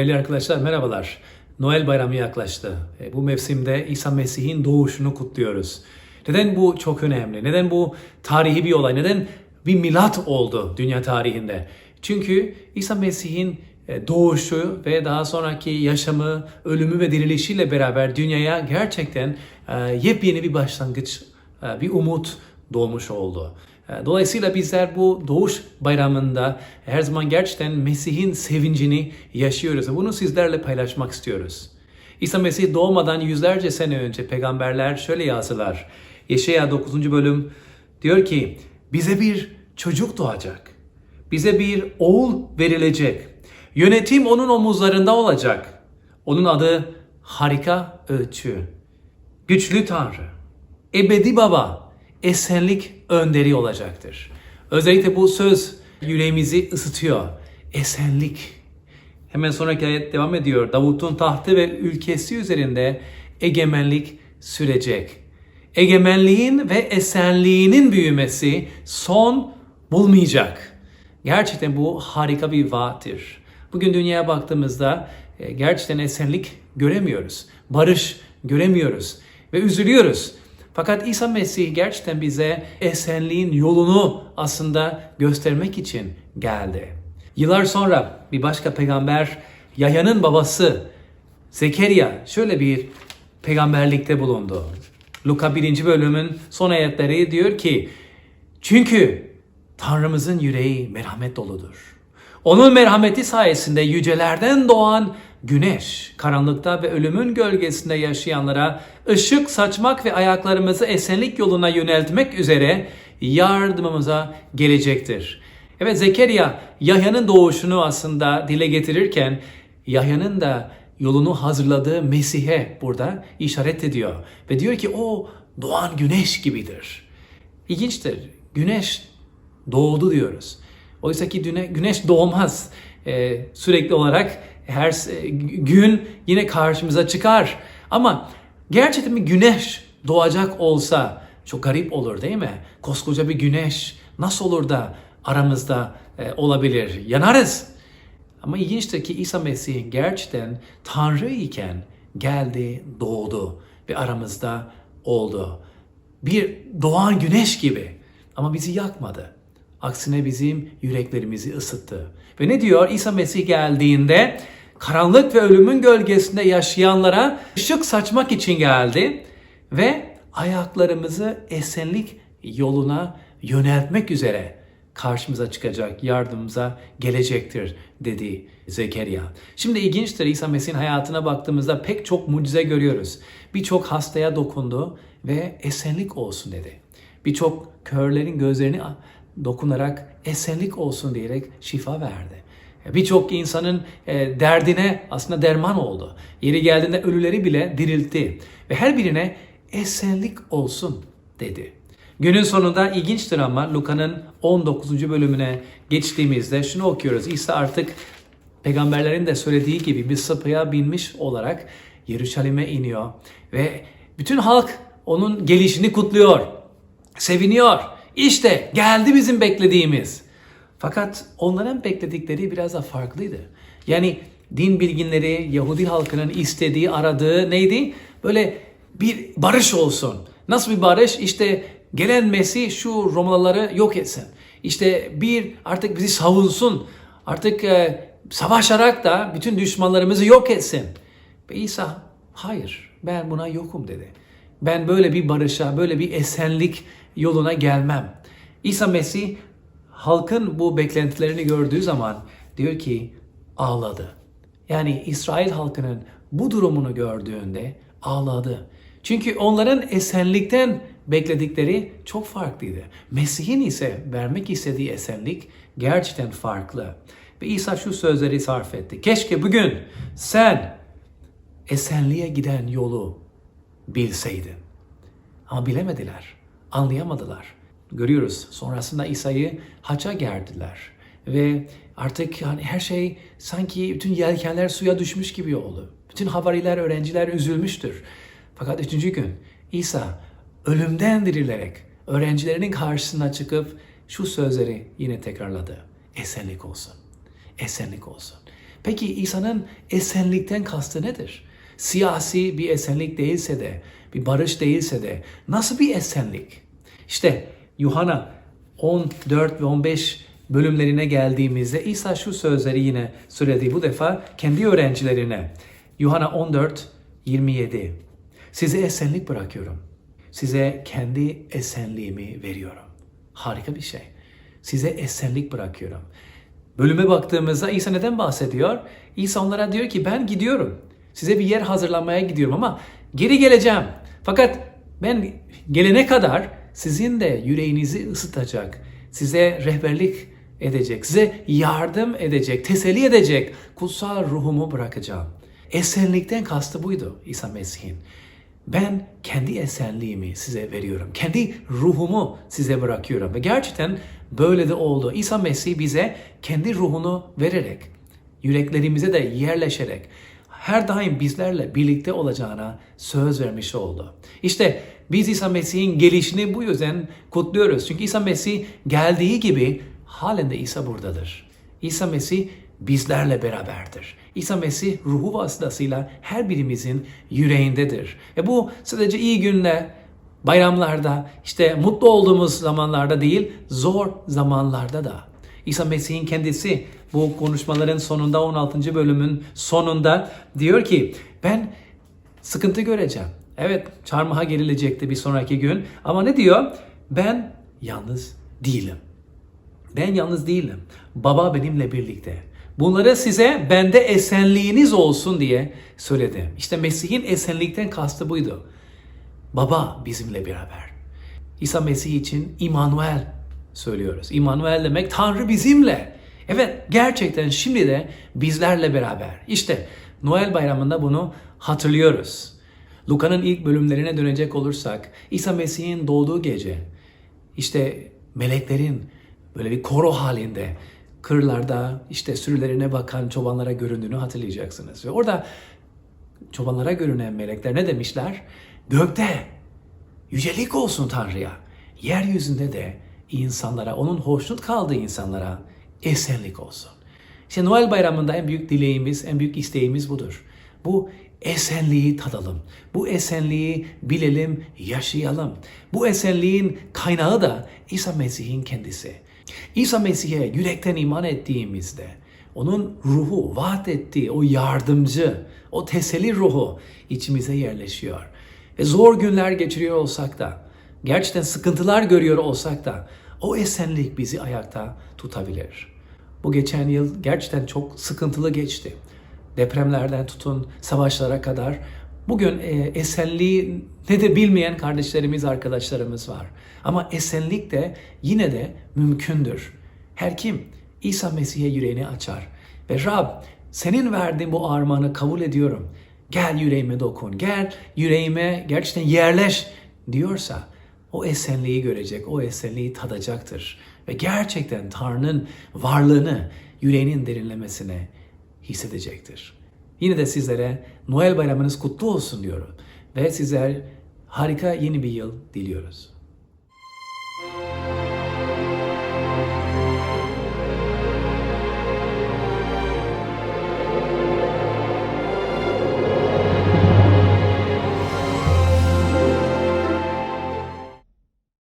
Değerli arkadaşlar merhabalar. Noel bayramı yaklaştı. E, Bu mevsimde İsa Mesih'in doğuşunu kutluyoruz. Neden bu çok önemli? Neden bu tarihi bir olay? Neden bir milat oldu dünya tarihinde? Çünkü İsa Mesih'in e, doğuşu ve daha sonraki yaşamı, ölümü ve dirilişiyle beraber dünyaya gerçekten e, yepyeni bir başlangıç, bir umut doğmuş oldu. E, Dolayısıyla bizler bu doğuş bayramında her zaman gerçekten Mesih'in sevincini yaşıyoruz. Bunu sizlerle paylaşmak istiyoruz. İsa Mesih doğmadan yüzlerce sene önce peygamberler şöyle yazdılar. Yeşaya 9. bölüm diyor ki bize bir çocuk doğacak. Bize bir oğul verilecek. Yönetim onun omuzlarında olacak. Onun adı harika ölçü. Güçlü Tanrı, ebedi baba, esenlik önderi olacaktır. Özellikle bu söz yüreğimizi ısıtıyor. Esenlik. Hemen sonraki ayet devam ediyor. Davut'un tahtı ve ülkesi üzerinde egemenlik sürecek. Egemenliğin ve esenliğinin büyümesi son bulmayacak. Gerçekten bu harika bir vaattir. Bugün dünyaya baktığımızda e, gerçekten esenlik göremiyoruz. Barış göremiyoruz ve üzülüyoruz. Fakat İsa Mesih gerçekten bize esenliğin yolunu aslında göstermek için geldi. Yıllar sonra bir başka peygamber Yahya'nın babası Zekeriya şöyle bir peygamberlikte bulundu. Luka 1. bölümün son ayetleri diyor ki çünkü Tanrımızın yüreği merhamet doludur. Onun merhameti sayesinde yücelerden doğan güneş, karanlıkta ve ölümün gölgesinde yaşayanlara ışık saçmak ve ayaklarımızı esenlik yoluna yöneltmek üzere yardımımıza gelecektir. Evet Zekeriya Yahya'nın doğuşunu aslında dile getirirken Yahya'nın da yolunu hazırladığı Mesih'e burada işaret ediyor. Ve diyor ki o doğan güneş gibidir. İlginçtir. Güneş doğdu diyoruz. Oysa ki güneş doğmaz. Ee, sürekli olarak her gün yine karşımıza çıkar. Ama gerçekten bir güneş doğacak olsa çok garip olur değil mi? Koskoca bir güneş nasıl olur da aramızda e, olabilir? Yanarız. Ama ilginçtir ki İsa Mesih gerçekten Tanrı iken geldi, doğdu ve aramızda oldu. Bir doğan güneş gibi ama bizi yakmadı. Aksine bizim yüreklerimizi ısıttı. Ve ne diyor? İsa Mesih geldiğinde karanlık ve ölümün gölgesinde yaşayanlara ışık saçmak için geldi ve ayaklarımızı esenlik yoluna yöneltmek üzere karşımıza çıkacak, yardımımıza gelecektir dedi Zekeriya. Şimdi ilginçtir İsa Mesih'in hayatına baktığımızda pek çok mucize görüyoruz. Birçok hastaya dokundu ve esenlik olsun dedi. Birçok körlerin gözlerini dokunarak esenlik olsun diyerek şifa verdi. Birçok insanın e, derdine aslında derman oldu. Yeri geldiğinde ölüleri bile diriltti. Ve her birine esenlik olsun dedi. Günün sonunda ilginçtir ama Luka'nın 19. bölümüne geçtiğimizde şunu okuyoruz. İsa artık peygamberlerin de söylediği gibi bir sıpıya binmiş olarak Yeruşalim'e iniyor. Ve bütün halk onun gelişini kutluyor. Seviniyor. İşte geldi bizim beklediğimiz. Fakat onların bekledikleri biraz da farklıydı. Yani din bilginleri, Yahudi halkının istediği, aradığı neydi? Böyle bir barış olsun. Nasıl bir barış? İşte gelen Mesih şu Romalıları yok etsin. İşte bir artık bizi savunsun. Artık e, savaşarak da bütün düşmanlarımızı yok etsin. Ve İsa hayır ben buna yokum dedi. Ben böyle bir barışa, böyle bir esenlik yoluna gelmem. İsa Mesih halkın bu beklentilerini gördüğü zaman diyor ki ağladı. Yani İsrail halkının bu durumunu gördüğünde ağladı. Çünkü onların esenlikten bekledikleri çok farklıydı. Mesih'in ise vermek istediği esenlik gerçekten farklı. Ve İsa şu sözleri sarf etti. Keşke bugün sen esenliğe giden yolu bilseydin. Ama bilemediler, anlayamadılar. Görüyoruz sonrasında İsa'yı haça gerdiler. Ve artık yani her şey sanki bütün yelkenler suya düşmüş gibi oldu. Bütün havariler, öğrenciler üzülmüştür. Fakat üçüncü gün İsa ölümden dirilerek öğrencilerinin karşısına çıkıp şu sözleri yine tekrarladı. Esenlik olsun. Esenlik olsun. Peki İsa'nın esenlikten kastı nedir? Siyasi bir esenlik değilse de, bir barış değilse de nasıl bir esenlik? İşte Yuhanna 14 ve 15 bölümlerine geldiğimizde İsa şu sözleri yine söyledi bu defa kendi öğrencilerine. Yuhanna 14 27 Size esenlik bırakıyorum. Size kendi esenliğimi veriyorum. Harika bir şey. Size esenlik bırakıyorum. Bölüme baktığımızda İsa neden bahsediyor? İsa onlara diyor ki ben gidiyorum. Size bir yer hazırlamaya gidiyorum ama geri geleceğim. Fakat ben gelene kadar sizin de yüreğinizi ısıtacak, size rehberlik edecek, size yardım edecek, teselli edecek kutsal ruhumu bırakacağım. Esenlikten kastı buydu İsa Mesih'in. Ben kendi esenliğimi size veriyorum. Kendi ruhumu size bırakıyorum. Ve gerçekten böyle de oldu. İsa Mesih bize kendi ruhunu vererek, yüreklerimize de yerleşerek, her daim bizlerle birlikte olacağına söz vermiş oldu. İşte biz İsa Mesih'in gelişini bu yüzden kutluyoruz. Çünkü İsa Mesih geldiği gibi halen de İsa buradadır. İsa Mesih bizlerle beraberdir. İsa Mesih ruhu vasıtasıyla her birimizin yüreğindedir. Ve bu sadece iyi günle, bayramlarda, işte mutlu olduğumuz zamanlarda değil, zor zamanlarda da. İsa Mesih'in kendisi bu konuşmaların sonunda 16. bölümün sonunda diyor ki ben sıkıntı göreceğim. Evet çarmıha gerilecekti bir sonraki gün ama ne diyor? Ben yalnız değilim. Ben yalnız değilim. Baba benimle birlikte. Bunları size bende esenliğiniz olsun diye söyledi. İşte Mesih'in esenlikten kastı buydu. Baba bizimle beraber. İsa Mesih için İmanuel söylüyoruz. İmanuel demek Tanrı bizimle. Evet gerçekten şimdi de bizlerle beraber. İşte Noel bayramında bunu hatırlıyoruz. Luka'nın ilk bölümlerine dönecek olursak İsa Mesih'in doğduğu gece işte meleklerin böyle bir koro halinde kırlarda işte sürülerine bakan çobanlara göründüğünü hatırlayacaksınız. Ve orada çobanlara görünen melekler ne demişler? Gökte yücelik olsun Tanrı'ya. Yeryüzünde de insanlara, onun hoşnut kaldığı insanlara esenlik olsun. İşte Noel bayramında en büyük dileğimiz, en büyük isteğimiz budur. Bu esenliği tadalım. Bu esenliği bilelim, yaşayalım. Bu esenliğin kaynağı da İsa Mesih'in kendisi. İsa Mesih'e yürekten iman ettiğimizde onun ruhu, vaat ettiği o yardımcı, o teselli ruhu içimize yerleşiyor. Ve zor günler geçiriyor olsak da, gerçekten sıkıntılar görüyor olsak da o esenlik bizi ayakta tutabilir. Bu geçen yıl gerçekten çok sıkıntılı geçti. Depremlerden tutun savaşlara kadar bugün e, esenliği ne de bilmeyen kardeşlerimiz, arkadaşlarımız var. Ama esenlik de yine de mümkündür. Her kim İsa Mesih'e yüreğini açar ve Rab senin verdiğin bu armağanı kabul ediyorum. Gel yüreğime dokun, gel yüreğime gerçekten yerleş diyorsa o esenliği görecek, o esenliği tadacaktır. Ve gerçekten Tanrı'nın varlığını yüreğinin derinlemesine hissedecektir. Yine de sizlere Noel bayramınız kutlu olsun diyorum. Ve sizler harika yeni bir yıl diliyoruz. Müzik